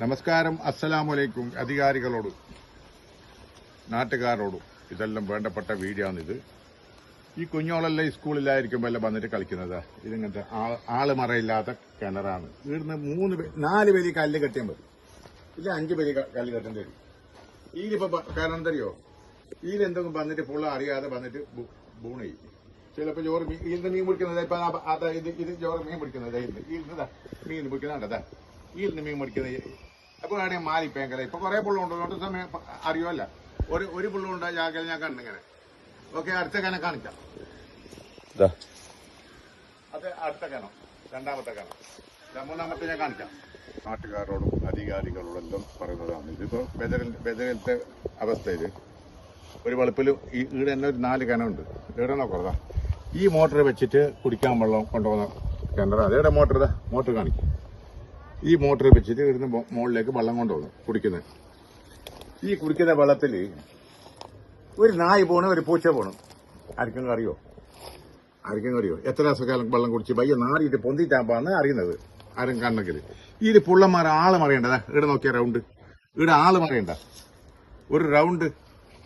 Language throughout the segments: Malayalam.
നമസ്കാരം. അസ്സലാമലൈക്കും അധികാരികളോട് നാട്ടുകാരോടും ഇതെല്ലാം വേണ്ടപ്പെട്ട വീഡിയോ ഈ കുഞ്ഞോളെല്ലാം ഈ സ്കൂളിലായിരിക്കുമ്പോൾ എല്ലാം വന്നിട്ട് കളിക്കുന്നത്. ഇതിങ്ങനത്തെ ആൾ മറയില്ലാത്ത കിണറാണ്. ഇവിടുന്ന് മൂന്ന് നാല് പേര് കല്ല് കെട്ടിയാൽ മതി. ഇല്ല അഞ്ച് പേര് കല്ല് കെട്ടേണ്ടി വരും. ഇതിലിപ്പോ കാരണം എന്തറിയോ? ഇതിലെന്തെങ്കിലും വന്നിട്ട് ഫുള്ള് അറിയാതെ വന്നിട്ട് ബൂണ് ചെയ്യും. ചിലപ്പോ ചോറ് മീൻ ഇതിന് മീൻ പിടിക്കുന്നത് ഇപ്പൊ അതാ ഇത് ഇത് ചോറ് മീൻ പിടിക്കുന്നത് ഈ മീൻ പിടിക്കുന്നുണ്ടതാ ഇതിന് മീൻ പിടിക്കുന്നത് അപ്പൊ ആണെങ്കിൽ മാലിപ്പേങ്കല ഇപ്പോൾ കുറേ പുള്ളുണ്ട് അതുകൊണ്ട് സമയം അറിയുമല്ല ഒരു ഒരു പുള്ളുണ്ട് ജാഗ്രത ഞാൻ കണ്ടിങ്ങനെ ഓക്കെ അടുത്ത കനം കാണിക്കാം. അത് അടുത്ത കനം. രണ്ടാമത്തെ കനം. മൂന്നാമത്തെ ഞാൻ കാണിക്കാം. നാട്ടുകാരോടും അധികാരികളോടും എല്ലാം പറയുന്നതാണ്. ഇതിപ്പോ ബദൽ ബദലത്തെ അവസ്ഥയിൽ ഒരു വെളുപ്പിൽ ഈ ഈട് തന്നെ ഒരു നാല് കനമുണ്ട്. ഇവിടെ നോക്കാം ഈ മോട്ടർ വെച്ചിട്ട് കുടിക്കാൻ വെള്ളം കൊണ്ടുപോകുന്ന കിണറാണ് അതേടെ മോട്ടർ ഇതാ മോട്ടർ കാണിക്കും. ഈ മോട്ടർ വെച്ചിട്ട് ഇവിടുന്ന് മുകളിലേക്ക് വെള്ളം കൊണ്ടുവന്നു കുടിക്കുന്നത് ഈ കുടിക്കുന്ന വെള്ളത്തിൽ ഒരു നായ് പോണ് ഒരു പൂച്ച പോണു. ആർക്കും അറിയോ? ആർക്കും അറിയോ? എത്ര ദിവസക്കാലം വെള്ളം കുടിച്ച് പയ്യ നാറിയിട്ട് പൊന്തിട്ടാപ്പാന്ന് അറിയുന്നത് ആരും കണ്ടെങ്കിൽ ഈ പുള്ളന്മാർ ആൾ മറിയണ്ടതാ ഇവിടെ നോക്കിയ റൗണ്ട് ഇവിടെ ആൾ മറിയണ്ട. ഒരു റൗണ്ട്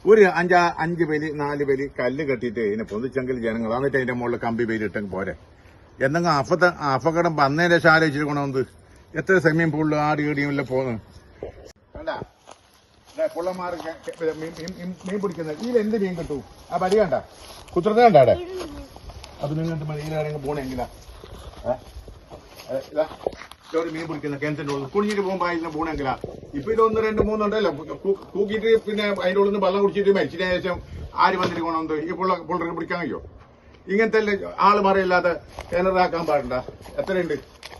ഒരു അഞ്ചാ അഞ്ച് പേര് നാല് പേര് കല്ല് കെട്ടിയിട്ട് ഇതിനെ പൊന്തിച്ചെങ്കിൽ ജനങ്ങൾ എന്നിട്ട് അതിന്റെ മുകളിൽ കമ്പി പേര് ഇട്ടെങ്കിൽ പോരെ. എന്തെങ്കിലും അഫത്ത അപകടം വന്നതിന്റെ ശാല വെച്ചിട്ട് കൊണ്ടുവന്നത് എത്ര സമയം പുള്ളു ആടി ഏടിയും എല്ലാം പോകുന്നത്? മീൻ എന്ത് മീൻ ആ പരി ഇതാ. മീൻ ഇപ്പൊ ഇത് ഒന്ന് രണ്ട് മൂന്നുണ്ടല്ലോ തൂക്കിയിട്ട് പിന്നെ അതിന്റെ ഉള്ളിൽ നിന്ന് വെള്ളം കുടിച്ചിട്ട് മരിച്ചതിന് ശേഷം ആര് വന്നിട്ട് കൊണ്ടുവന്നത് ഈ പുള്ള പുള്ളർക്ക് പിടിക്കാൻ കഴിയോ? ഇങ്ങനത്തെ ആൾ മറിയില്ലാതെ കിണറാക്കാൻ പാടില്ല. എത്രയുണ്ട്?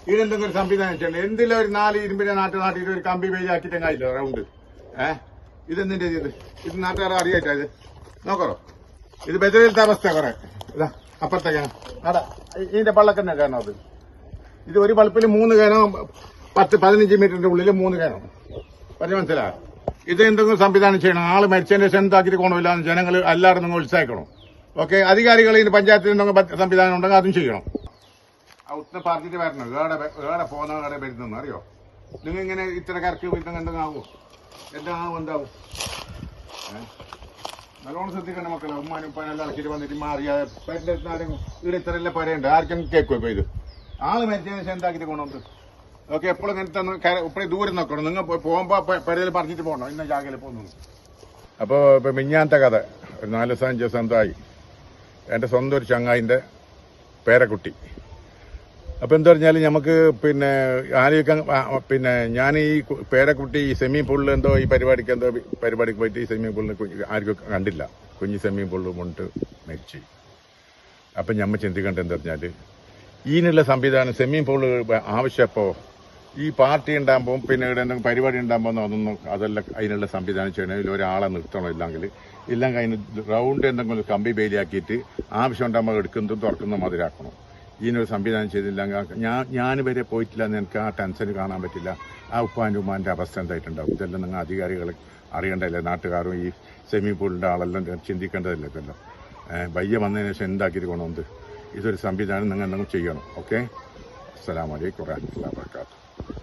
ഇതിനെന്തെങ്കിലും ഒരു സംവിധാനം വെച്ചിട്ടുണ്ട്. എന്തിലും ഒരു നാല് ഇരുമ്പിനെ നാട്ടിൽ നാട്ടിൽ ഒരു കമ്പി പേജ് കഴിയില്ല റൗണ്ട് ഏ? ഇതെന്തിന്റെ ഇത്? ഇത് നാട്ടുകാരെ അറിയാറ്റാ ഇത്? നോക്കറോ ഇത് ബദലിലത്തെ അവസ്ഥ കുറെ. ഇതാ അപ്പുറത്തേക്കാണ് ഇതിന്റെ പള്ളക്കന്നെ കാരണം അത്? ഇത് ഒരു പളപ്പിൽ മൂന്ന് കാനം പത്ത് പതിനഞ്ച് മീറ്ററിന്റെ ഉള്ളിൽ മൂന്ന് കാനം പറഞ്ഞു മനസ്സിലായോ? ഇത് എന്തെങ്കിലും സംവിധാനം ചെയ്യണം. ആൾ മരിച്ചതിന്റെ ശേഷം എന്താക്കിയിട്ട് കൊണ്ടുമില്ല ജനങ്ങൾ എല്ലാവരും നിങ്ങൾ ഉത്സാഹിക്കണം. ഓക്കെ? അധികാരികൾ ഇതിന് പഞ്ചായത്തിൽ എന്തെങ്കിലും സംവിധാനം ഉണ്ടെങ്കിൽ അതും ചെയ്യണം. ആ ഉത്തര പാർട്ടിട്ട് വരണം ഏടെ ഏടെ പോകുന്ന ഏടെ വരുന്നെന്ന് അറിയോ? നിങ്ങൾ ഇങ്ങനെ ഇത്ര കറക്കി ഇതെങ്കിലും എന്തെങ്കിലും ആവോ എന്താവും? എന്താവും? നല്ലോണം ശ്രദ്ധിക്കണം മക്കളെ. ഉമ്മാനും ഉപ്പാനും എല്ലാം ഇറക്കിയിട്ട് വന്നിട്ട് പേരിന്റെ ആരെങ്കിലും ഇവിടെ ഇത്രയെല്ലാം പരയുണ്ട്. ആർക്കും കേൾക്കുമോ ഇപ്പൊ ഇത്? ആൾ മരിച്ചതിന് ശേഷം എന്താക്കിയിട്ട് കൊണ്ടുവന്നത് ഓക്കെ എപ്പോഴും ഇങ്ങനത്തെ ഇപ്പഴേ ദൂരം നോക്കണം നിങ്ങൾ പോകുമ്പോ പരിധിയിൽ പറഞ്ഞിട്ട് പോകണം. ഇന്ന ജാഗയിൽ പോകുന്നു. അപ്പോൾ ഇപ്പൊ മിഞ്ഞാന്റെ കഥ. ഒരു നാല് ദിവസം അഞ്ച് ദിവസം എന്തായി എന്റെ സ്വന്തം ഒരു ചങ്ങായിന്റെ പേരക്കുട്ടി. അപ്പോൾ എന്താ പറഞ്ഞാൽ നമുക്ക് പിന്നെ ആലോചിക്കാൻ പിന്നെ ഞാൻ ഈ പേരക്കുട്ടി ഈ സ്വിമ്മിംഗ് പൂളിൽ എന്തോ ഈ പരിപാടിക്ക് എന്തോ പരിപാടിക്ക് പോയിട്ട് ഈ സ്വിമ്മിംഗ് പൂളിൽ ആർക്കും കണ്ടില്ല. കുഞ്ഞ് സ്വിമ്മിംഗ് പൂളിൽ കൊണ്ട് മരിച്ചു. അപ്പം ഞമ്മ ചിന്തിക്കേണ്ടത് എന്താ പറഞ്ഞാൽ ഇതിനുള്ള സംവിധാനം സ്വിമ്മിംഗ് പൂൾ ആവശ്യപ്പോൾ ഈ പാർട്ടി ഉണ്ടാകുമ്പോൾ പിന്നെ ഇവിടെ എന്തെങ്കിലും പരിപാടി ഉണ്ടാകുമ്പോൾ അതൊന്നും അതെല്ലാം അതിനുള്ള സംവിധാനം ചെയ്യണം. ഇതിൽ ഒരാളെ നിർത്തണം ഇല്ലെങ്കിൽ. ഇല്ലെങ്കിൽ അതിന് റൗണ്ട് എന്തെങ്കിലും കമ്പി ബേലിയാക്കിയിട്ട് ആവശ്യം ഉണ്ടാകുമ്പോൾ എടുക്കുന്നതും തുറക്കുന്നതും മതിരാക്കണം. ഇതിനൊരു സംവിധാനം ചെയ്തില്ല. ഞാൻ ഞാൻ വരെ പോയിട്ടില്ല എന്ന് എനിക്ക് ആ ടെൻഷൻ കാണാൻ പറ്റില്ല. ആ ഉപ്പാന്റെ ഉമ്മാന്റെ അവസ്ഥ എന്തായിട്ടുണ്ടാവും? ഇതെല്ലാം നിങ്ങൾ അധികാരികൾ അറിയേണ്ടതല്ലേ? നാട്ടുകാരും ഈ സെമി പൂളിന്റെ ആളെല്ലാം ചിന്തിക്കേണ്ടതല്ലേ ഇതെല്ലാം? വയ്യ വന്നതിന് ശേഷം എന്താക്കിയിട്ട് കൊണ്ടുവന്നത് ഇതൊരു സംവിധാനം നിങ്ങൾ എന്തെങ്കിലും ചെയ്യണം ഓക്കെ? അസ്സാം വലൈക്കും വറഹമത്തുള്ളാഹി വാബർക്കാത്തു